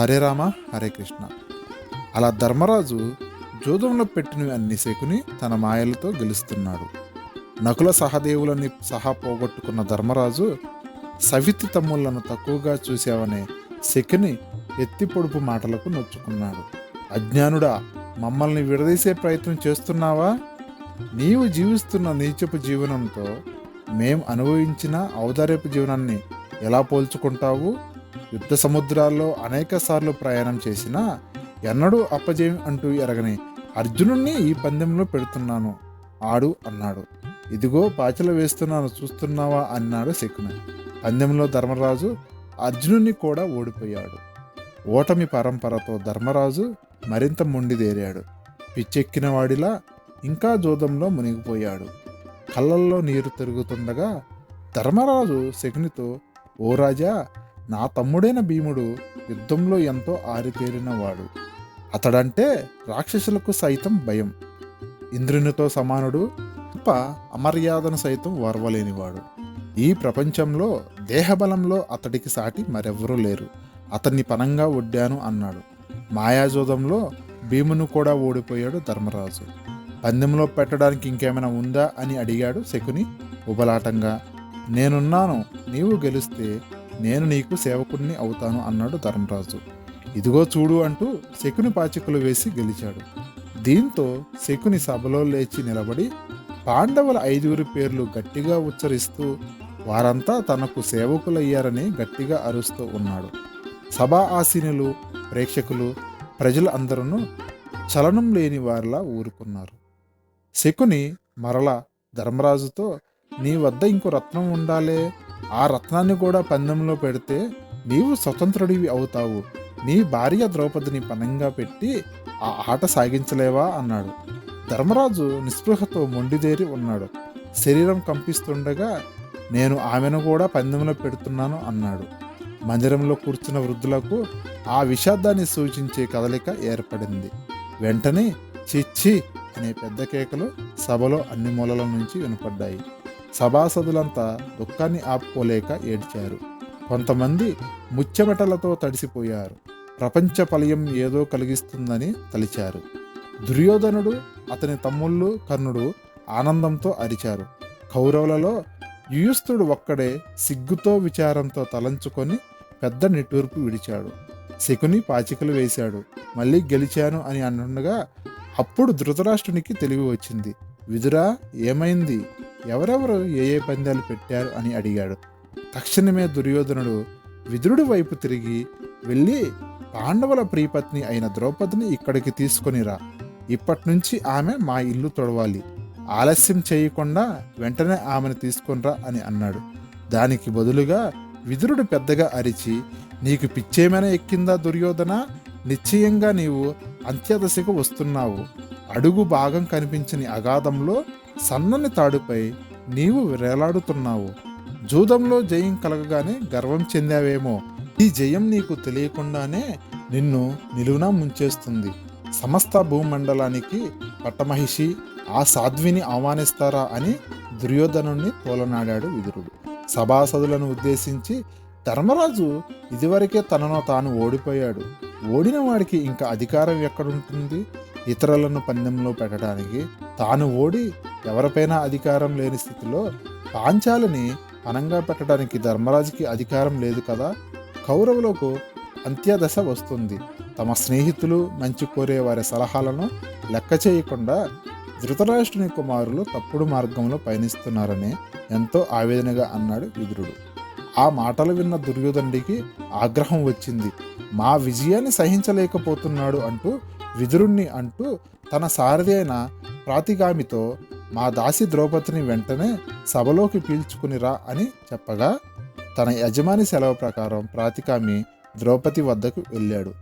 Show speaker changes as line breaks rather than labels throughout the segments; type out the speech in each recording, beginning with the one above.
హరే రామ హరే కృష్ణ. అలా ధర్మరాజు జోదంలో పెట్టినవి అన్ని శకుని తన మాయలతో గెలుస్తున్నాడు. నకుల సహదేవులని సహా పోగొట్టుకున్న ధర్మరాజు సవితి తమ్ముళ్ళను తక్కువగా చూసావనే శకుని ఎత్తి పొడుపు మాటలకు నొచ్చుకున్నాడు. అజ్ఞానుడా మమ్మల్ని విడదీసే ప్రయత్నం చేస్తున్నావా? నీవు జీవిస్తున్న నీచపు జీవనంతో మేం అనుభవించిన ఔదార్యపు జీవనాన్ని ఎలా పోల్చుకుంటావు? యుద్ధ సముద్రాల్లో అనేక సార్లు ప్రయాణం చేసినా ఎన్నడూ అప్పజయం అంటూ ఎరగని అర్జునుణ్ణి ఈ పందెంలో పెడుతున్నాను. ఆడు అన్నాడు. ఇదిగో పాచలు వేస్తున్నాను చూస్తున్నావా అన్నాడు శకుని. పందెంలో ధర్మరాజు అర్జునుని కూడా ఓడిపోయాడు. ఓటమి పరంపరతో ధర్మరాజు మరింత మొండిదేరాడు. పిచ్చెక్కిన వాడిలా ఇంకా జోదంలో మునిగిపోయాడు. కళ్ళల్లో నీరు తిరుగుతుండగా ధర్మరాజు శకునితో ఓ రాజా నా తమ్ముడైన భీముడు యుద్ధంలో ఎంతో ఆరితేరినవాడు. అతడంటే రాక్షసులకు సైతం భయం. ఇంద్రునితో సమానుడు తప్ప అమర్యాదను సైతం వరవలేనివాడు. ఈ ప్రపంచంలో దేహబలంలో అతడికి సాటి మరెవరూ లేరు. అతన్ని పనంగా ఒడ్డాను అన్నాడు. మాయాజోదంలో భీమును కూడా ఓడిపోయాడు ధర్మరాజు. పందెంలో పెట్టడానికి ఇంకేమైనా ఉందా అని అడిగాడు శకుని ఉబలాటంగా. నేనున్నాను నీవు గెలిస్తే నేను నీకు సేవకుడిని అవుతాను అన్నాడు ధర్మరాజు. ఇదిగో చూడు అంటూ శకుని పాచికలు వేసి గెలిచాడు. దీంతో శకుని సభలో లేచి నిలబడి పాండవుల ఐదుగురు పేర్లు గట్టిగా ఉచ్చరిస్తూ వారంతా తనకు సేవకులయ్యారని గట్టిగా అరుస్తూ ఉన్నాడు. సభా ఆసీనులు ప్రేక్షకులు ప్రజలు అందరూ చలనం లేని వారిలా ఊరుకున్నారు. శకుని మరల ధర్మరాజుతో నీ వద్ద ఇంకో రత్నం ఉండాలే ఆ రత్నాన్ని కూడా పందెంలో పెడితే నీవు స్వతంత్రుడివి అవుతావు. నీ భార్య ద్రౌపదిని పనంగా పెట్టి ఆ ఆట సాగించలేవా? అన్నాడు. ధర్మరాజు నిస్పృహతో మొండిదేరి ఉన్నాడు. శరీరం కంపిస్తుండగా నేను ఆమెను కూడా పందెంలో పెడుతున్నాను అన్నాడు. మందిరంలో కూర్చున్న వృద్ధులకు ఆ విషాదాన్ని సూచించే కదలిక ఏర్పడింది. వెంటనే చిచ్చి అనే పెద్ద కేకలు సభలో అన్ని మూలల నుంచి వినపడ్డాయి. సభాసదులంతా దుఃఖాన్ని ఆపుకోలేక ఏడ్చారు. కొంతమంది ముచ్చెమటలతో తడిసిపోయారు. ప్రపంచ ఫలయం ఏదో కలిగిస్తుందని తలిచారు. దుర్యోధనుడు అతని తమ్ముళ్ళు కర్ణుడు ఆనందంతో అరిచారు. కౌరవులలో యుయుస్తుడు ఒక్కడే సిగ్గుతో విచారంతో తలంచుకొని పెద్ద నిట్టూర్పు విడిచాడు. శకుని పాచికలు వేశాడు. మళ్ళీ గెలిచాను అని అంటుండగా అప్పుడు ధృతరాష్ట్రునికి తెలివి వచ్చింది. విదురా ఏమైంది? ఎవరెవరు ఏ ఏ పందాలు పెట్టారు అని అడిగాడు. తక్షణమే దుర్యోధనుడు విదురుడి వైపు తిరిగి వెళ్ళి పాండవుల ప్రియపత్ని అయిన ద్రౌపదిని ఇక్కడికి తీసుకొనిరా ఇప్పటి నుంచి ఆమె మా ఇల్లు తొడవాలి. ఆలస్యం చేయకుండా వెంటనే ఆమెను తీసుకొనిరా అని అన్నాడు. దానికి బదులుగా విదురుడు పెద్దగా అరిచి నీకు పిచ్చేమైనా ఎక్కిందా దుర్యోధన? నిశ్చయంగా నీవు అంత్యదశకు వస్తున్నావు. అడుగు భాగం కనిపించని అగాధంలో సన్నని తాడుపై నీవు వేలాడుతున్నావు. జూదంలో జయం కలగగానే గర్వం చెందావేమో. ఈ జయం నీకు తెలియకుండానే నిన్ను నిలువునా ముంచేస్తుంది. సమస్త భూమండలానికి పట్టమహిషి ఆ సాధ్విని ఆహ్వానిస్తారా అని దుర్యోధనుణ్ణి తోలనాడాడు విదురుడు. సభాసదులను ఉద్దేశించి ధర్మరాజు ఇదివరకే తనను తాను ఓడిపోయాడు. ఓడిన వాడికి ఇంకా అధికారం ఎక్కడుంటుంది? ఇతరులను పందెంలో పెట్టడానికి తాను ఓడి ఎవరిపైనా అధికారం లేని స్థితిలో పాంచాలని పనంగా పెట్టడానికి ధర్మరాజుకి అధికారం లేదు కదా? కౌరవులకు అంత్యదశ వస్తుంది. తమ స్నేహితులు మంచి కోరే వారి సలహాలను లెక్క చేయకుండా ధృతరాష్ట్రుని కుమారులు తప్పుడు మార్గంలో పయనిస్తున్నారని ఎంతో ఆవేదనగా అన్నాడు విదురుడు. ఆ మాటలు విన్న దుర్యోధనుడికి ఆగ్రహం వచ్చింది. మా విజయాన్ని సహించలేకపోతున్నాడు అంటూ విదురుణ్ణి అంటూ తన సారథి అయిన ప్రాతిగామితో మా దాసి ద్రౌపదిని వెంటనే సభలోకి పీల్చుకునిరా అని చెప్పగా తన యజమాని సెలవు ప్రకారం ప్రాతికామి ద్రౌపది వద్దకు వెళ్ళాడు.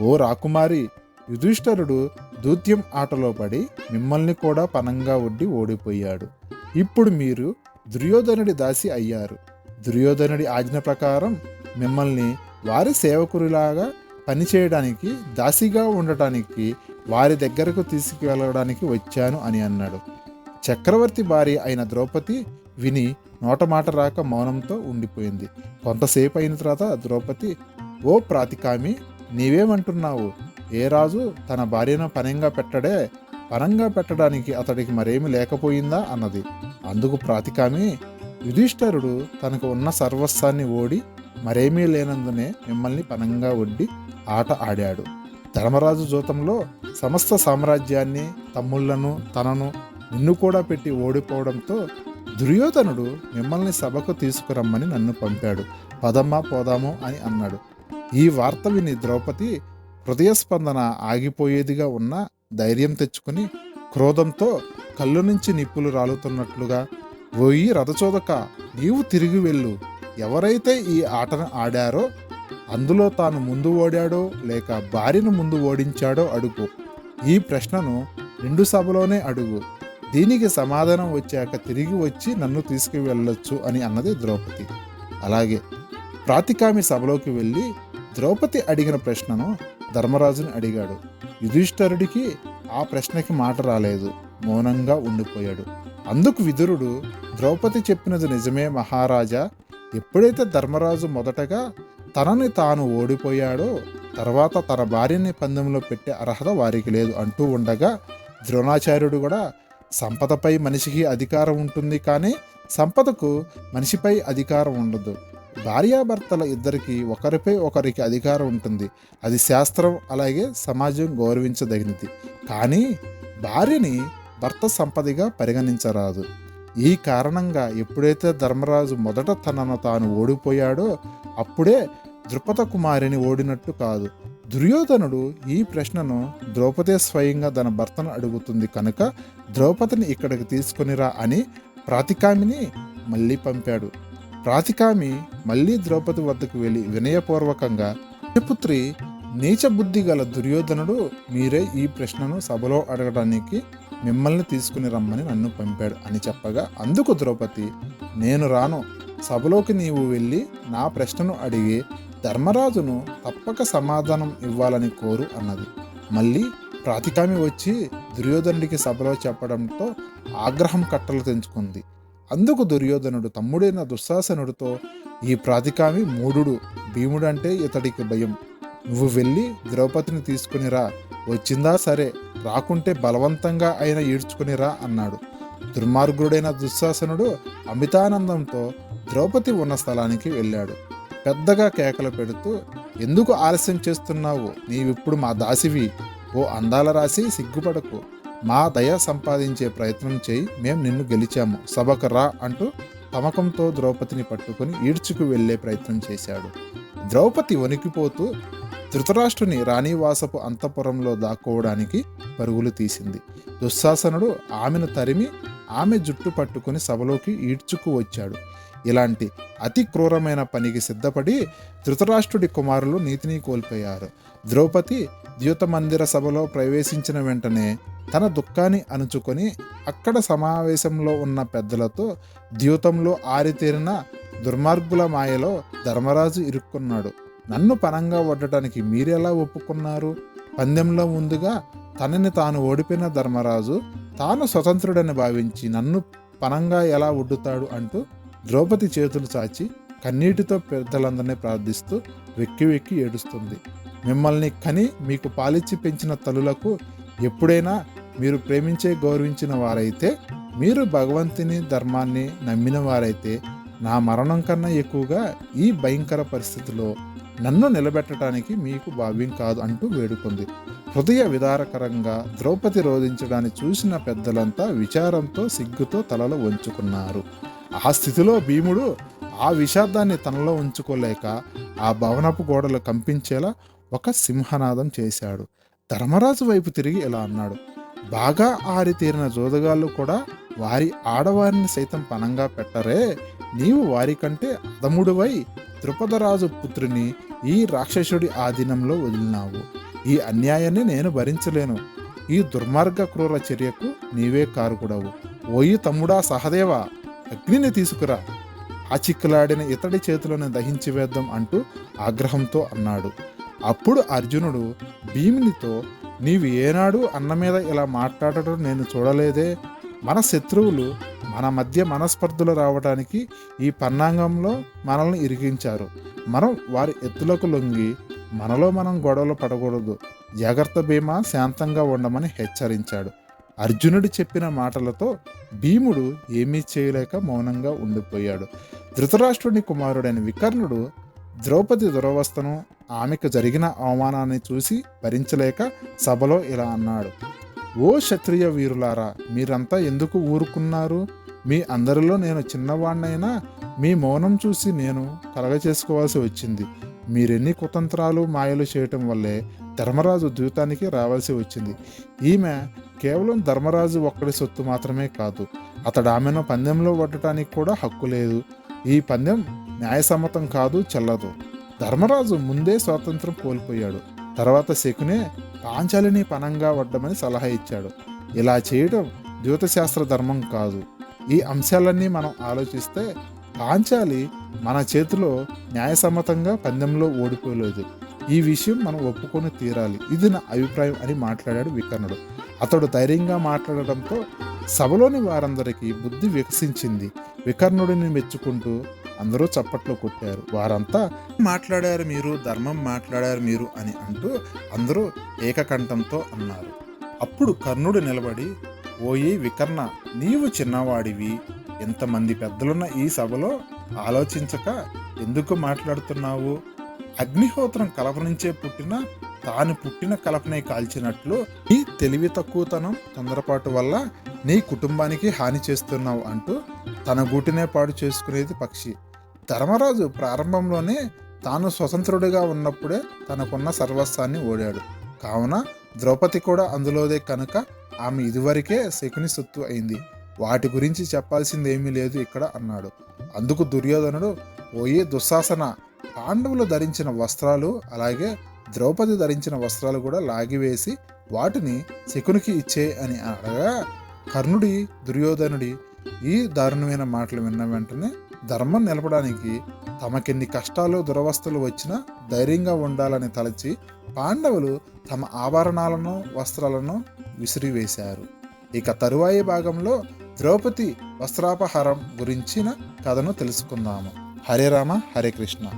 ఓ రాకుమారి యుధిష్ఠరుడు దూత్యం ఆటలో పడి మిమ్మల్ని కూడా పనంగా ఒడ్డి ఓడిపోయాడు. ఇప్పుడు మీరు దుర్యోధనుడి దాసి అయ్యారు. దుర్యోధనుడి ఆజ్ఞ ప్రకారం మిమ్మల్ని వారి సేవకురిలాగా పనిచేయడానికి దాసిగా ఉండటానికి వారి దగ్గరకు తీసుకువెళ్ళడానికి వచ్చాను అని అన్నాడు. చక్రవర్తి భార్య అయిన ద్రౌపది విని నోటమాట రాక మౌనంతో ఉండిపోయింది. కొంతసేపు అయిన తర్వాత ద్రౌపది ఓ ప్రాతికామి నీవేమంటున్నావు? ఏ రాజు తన భార్యను పనంగా పెట్టడే పనంగా పెట్టడానికి అతడికి మరేమి లేకపోయిందా? అన్నది. అందుకు ప్రాతికామి యుధిష్ఠరుడు తనకు ఉన్న సర్వస్వాన్ని ఓడి మరేమీ లేనందునే మిమ్మల్ని పనంగా ఒడ్డి ఆట ఆడాడు. ధర్మరాజు జూతంలో సమస్త సామ్రాజ్యాన్ని తమ్ముళ్ళను తనను నిన్ను కూడా పెట్టి ఓడిపోవడంతో దుర్యోధనుడు మిమ్మల్ని సభకు తీసుకురమ్మని నన్ను పంపాడు. పదమ్మా పోదాము అని అన్నాడు. ఈ వార్త విని ద్రౌపది హృదయస్పందన ఆగిపోయేదిగా ఉన్న ధైర్యం తెచ్చుకుని క్రోధంతో కళ్ళు నుంచి నిప్పులు రాలుతున్నట్లుగా ఓయి రథచోదక నీవు తిరిగి వెళ్ళు. ఎవరైతే ఈ ఆటను ఆడారో అందులో తాను ముందు ఓడాడో లేక భార్యను ముందు ఓడించాడో అడుగు. ఈ ప్రశ్నను నిండు సభలోనే అడుగు. దీనికి సమాధానం వచ్చాక తిరిగి వచ్చి నన్ను తీసుకువెళ్ళొచ్చు అని అన్నది ద్రౌపది. అలాగే ప్రాతికామి సభలోకి వెళ్ళి ద్రౌపది అడిగిన ప్రశ్నను ధర్మరాజుని అడిగాడు. యుధిష్ఠరుడికి ఆ ప్రశ్నకి మాట రాలేదు. మౌనంగా ఉండిపోయాడు. అందుకు విదురుడు ద్రౌపది చెప్పినది నిజమే మహారాజా. ఎప్పుడైతే ధర్మరాజు మొదటగా తనని తాను ఓడిపోయాడో తర్వాత తన భార్యని పందెంలో పెట్టే అర్హత వారికి లేదు అంటూ ఉండగా ద్రోణాచార్యుడు కూడా సంపదపై మనిషికి అధికారం ఉంటుంది కానీ సంపదకు మనిషిపై అధికారం ఉండదు. భార్యాభర్తల ఇద్దరికి ఒకరిపై ఒకరికి అధికారం ఉంటుంది. అది శాస్త్రం అలాగే సమాజం గౌరవించదగినది. కానీ భార్యని భర్త సంపదిగా పరిగణించరాదు. ఈ కారణంగా ఎప్పుడైతే ధర్మరాజు మొదట తనను తాను ఓడిపోయాడో అప్పుడే ద్రుపద కుమారిని ఓడినట్టు కాదు. దుర్యోధనుడు ఈ ప్రశ్నను ద్రౌపదే స్వయంగా తన భర్తను అడుగుతుంది కనుక ద్రౌపదిని ఇక్కడికి తీసుకునిరా అని ప్రాతికామిని మళ్ళీ పంపాడు. ప్రాతికామి మళ్ళీ ద్రౌపది వద్దకు వెళ్ళి వినయపూర్వకంగా పుత్రి నీచబుద్ధి గల దుర్యోధనుడు మీరే ఈ ప్రశ్నను సభలో అడగడానికి మిమ్మల్ని తీసుకుని రమ్మని నన్ను పంపాడు అని చెప్పగా అందుకు ద్రౌపది నేను రాను. సభలోకి నీవు వెళ్ళి నా ప్రశ్నను అడిగి ధర్మరాజును తప్పక సమాధానం ఇవ్వాలని కోరు అన్నది. మళ్ళీ ప్రాతికామి వచ్చి దుర్యోధనుడికి సభలో చెప్పడంతో ఆగ్రహం కట్టలు తెంచుకుంది. అందుకు దుర్యోధనుడు తమ్ముడైన దుశ్శాసనుడితో ఈ ప్రాతికామి మూఢుడు భీముడంటే ఇతడికి భయం. నువ్వు వెళ్ళి ద్రౌపదిని తీసుకునిరా వచ్చిందా సరే. రాకుంటే బలవంతంగా ఆయన ఈడ్చుకునిరా అన్నాడు. దుర్మార్గుడైన దుశ్శాసనుడు అమితానందంతో ద్రౌపది ఉన్న స్థలానికి వెళ్ళాడు. పెద్దగా కేకలు పెడుతూ ఎందుకు ఆలస్యం చేస్తున్నావు? నీవిప్పుడు మా దాసివి. ఓ అందాల రాసి సిగ్గుపడకు. మా దయ సంపాదించే ప్రయత్నం చేయి. మేం నిన్ను గెలిచాము. సభకు రా అంటూ తమకంతో ద్రౌపదిని పట్టుకుని ఈడ్చుకు వెళ్ళే ప్రయత్నం చేశాడు. ద్రౌపది వణికిపోతూ ధృతరాష్ట్రుని రాణివాసపు అంతఃపురంలో దాక్కోవడానికి పరుగులు తీసింది. దుశ్శాసనుడు ఆమెను తరిమి ఆమె జుట్టు పట్టుకుని సభలోకి ఈడ్చుకు వచ్చాడు. ఇలాంటి అతి క్రూరమైన పనికి సిద్ధపడి ధృతరాష్ట్రుడి కుమారులు నీతిని కోల్పోయారు. ద్రౌపది ద్యూత మందిర సభలో ప్రవేశించిన వెంటనే తన దుఃఖాన్ని అణుచుకొని అక్కడ సమావేశంలో ఉన్న పెద్దలతో ద్యూతంలో ఆరితేరిన దుర్మార్గుల మాయలో ధర్మరాజు ఇరుక్కున్నాడు. నన్ను పనంగా వడ్డటానికి మీరెలా ఒప్పుకున్నారు? పందెంలో ముందుగా తనని తాను ఓడిపోయిన ధర్మరాజు తాను స్వతంత్రుడని భావించి నన్ను పనంగా ఎలా ఒడ్డుతాడు అంటూ ద్రౌపది చేతులు చాచి కన్నీటితో పెద్దలందరినీ ప్రార్థిస్తూ వెక్కి వెక్కి ఏడుస్తుంది. మిమ్మల్ని కని మీకు పాలిచ్చి పెంచిన తల్లులకు ఎప్పుడైనా మీరు ప్రేమించే గౌరవించిన వారైతే మీరు భగవంతుని ధర్మాన్ని నమ్మిన వారైతే నా మరణం కన్నా ఎక్కువగా ఈ భయంకర పరిస్థితిలో నన్ను నిలబెట్టడానికి మీకు భావ్యం కాదు అంటూ వేడుకుంది. హృదయ విదారకరంగా ద్రౌపది రోధించడాన్ని చూసిన పెద్దలంతా విచారంతో సిగ్గుతో తలలు వంచుకున్నారు. ఆ స్థితిలో భీముడు ఆ విషాదాన్ని తనలో ఉంచుకోలేక ఆ భవనపు గోడలు కంపించేలా ఒక సింహనాదం చేశాడు. ధర్మరాజు వైపు తిరిగి ఇలా అన్నాడు. బాగా ఆరితీరిన జోదగాళ్ళు కూడా వారి ఆడవారిని సైతం పనంగా పెట్టరే నీవు వారికంటే అదముడువై ద్రుపదరాజు పుత్రిని ఈ రాక్షసుడి ఆధీనంలో వదిలినావు. ఈ అన్యాయాన్ని నేను భరించలేను. ఈ దుర్మార్గ క్రూర చర్యకు నీవే కారుకుడవు. ఓయి తమ్ముడా సహదేవా అగ్నిని తీసుకురా. ఆ చిక్కులాడిన ఇతడి చేతులను దహించి వేద్దాం అంటూ ఆగ్రహంతో అన్నాడు. అప్పుడు అర్జునుడు భీమునితో నీవు ఏనాడు అన్న మీద ఇలా మాట్లాడటం నేను చూడలేదే మన శత్రువులు మన మధ్య మనస్పర్ధలు రావడానికి ఈ పన్నాంగంలో మనల్ని ఇరిగించారు మనం వారి ఎత్తులకు లొంగి మనలో మనం గొడవలు పడకూడదు. జాగ్రత్త భీమా శాంతంగా ఉండమని హెచ్చరించాడు. అర్జునుడు చెప్పిన మాటలతో భీముడు ఏమీ చేయలేక మౌనంగా ఉండిపోయాడు. ధృతరాష్ట్రుని కుమారుడైన వికర్ణుడు ద్రౌపది దురవస్థను ఆమెకు జరిగిన అవమానాన్ని చూసి భరించలేక సభలో ఇలా అన్నాడు. ఓ క్షత్రియ వీరులారా మీరంతా ఎందుకు ఊరుకున్నారు? మీ అందరిలో నేను చిన్నవాణ్ణైనా మీ మౌనం చూసి నేను కలగచేసుకోవాల్సి వచ్చింది. మీరెన్ని కుతంత్రాలు మాయలు చేయటం వల్లే ధర్మరాజు ద్యూతానికి రావాల్సి వచ్చింది. ఈమె కేవలం ధర్మరాజు ఒక్కడి సొత్తు మాత్రమే కాదు అతడు ఆమెను పందెంలో పట్టడానికి కూడా హక్కు లేదు. ఈ పందెం న్యాయసమ్మతం కాదు చెల్లదు. ధర్మరాజు ముందే స్వాతంత్రం కోల్పోయాడు. తర్వాత శకునే పాంచాలిని పనంగా వడ్డమని సలహా ఇచ్చాడు. ఇలా చేయడం ద్యూతశాస్త్ర ధర్మం కాదు. ఈ అంశాలన్నీ మనం ఆలోచిస్తే పాంచాలి మన చేతిలో న్యాయసమ్మతంగా పందెంలో ఓడిపోలేదు. ఈ విషయం మనం ఒప్పుకొని తీరాలి. ఇది నా అభిప్రాయం అని మాట్లాడాడు వికర్ణుడు. అతడు ధైర్యంగా మాట్లాడడంతో సభలోని వారందరికీ బుద్ధి వికసించింది. వికర్ణుడిని మెచ్చుకుంటూ అందరూ చప్పట్లు కొట్టారు. వారంతా మాట్లాడారు మీరు ధర్మం మాట్లాడారు మీరు అని అంటూ అందరూ ఏకకంఠంతో అన్నారు. అప్పుడు కర్ణుడు నిలబడి ఓయి వికర్ణ నీవు చిన్నవాడివి. ఎంతమంది పెద్దలున్న ఈ సభలో ఆలోచించక ఎందుకు మాట్లాడుతున్నావు? అగ్నిహోత్రం కలప నుంచే పుట్టిన తాను పుట్టిన కలపనే కాల్చినట్లు ఈ తెలివి తక్కువతనం తొందరపాటు వల్ల నీ కుటుంబానికి హాని చేస్తున్నావు అంటూ తన గూటినే పాడు చేసుకునేది పక్షి. ధర్మరాజు ప్రారంభంలోనే తాను స్వతంత్రుడిగా ఉన్నప్పుడే తనకున్న సర్వస్వాన్ని ఓడాడు. కావున ద్రౌపది కూడా అందులోదే కనుక ఆమె ఇదివరకే శకుని సొత్తు అయింది. వాటి గురించి చెప్పాల్సింది ఏమీ లేదు ఇక్కడ అన్నాడు. అందుకు దుర్యోధనుడు ఓయే దుశ్శాసన పాండవులు ధరించిన వస్త్రాలు అలాగే ద్రౌపది ధరించిన వస్త్రాలు కూడా లాగివేసి వాటిని శకునికి ఇచ్చే అని అనగా కర్ణుడి దుర్యోధనుడి ఈ దారుణమైన మాటలు విన్న వెంటనే ధర్మం నిలపడానికి తమకెన్ని కష్టాలు దురవస్థలు వచ్చినా ధైర్యంగా ఉండాలని తలచి పాండవులు తమ ఆభరణాలను వస్త్రాలను విసిరివేశారు. ఇక తరువాయి భాగంలో ద్రౌపది వస్త్రాపహారం గురించిన కథను తెలుసుకుందాము. హరే రామ హరే కృష్ణ.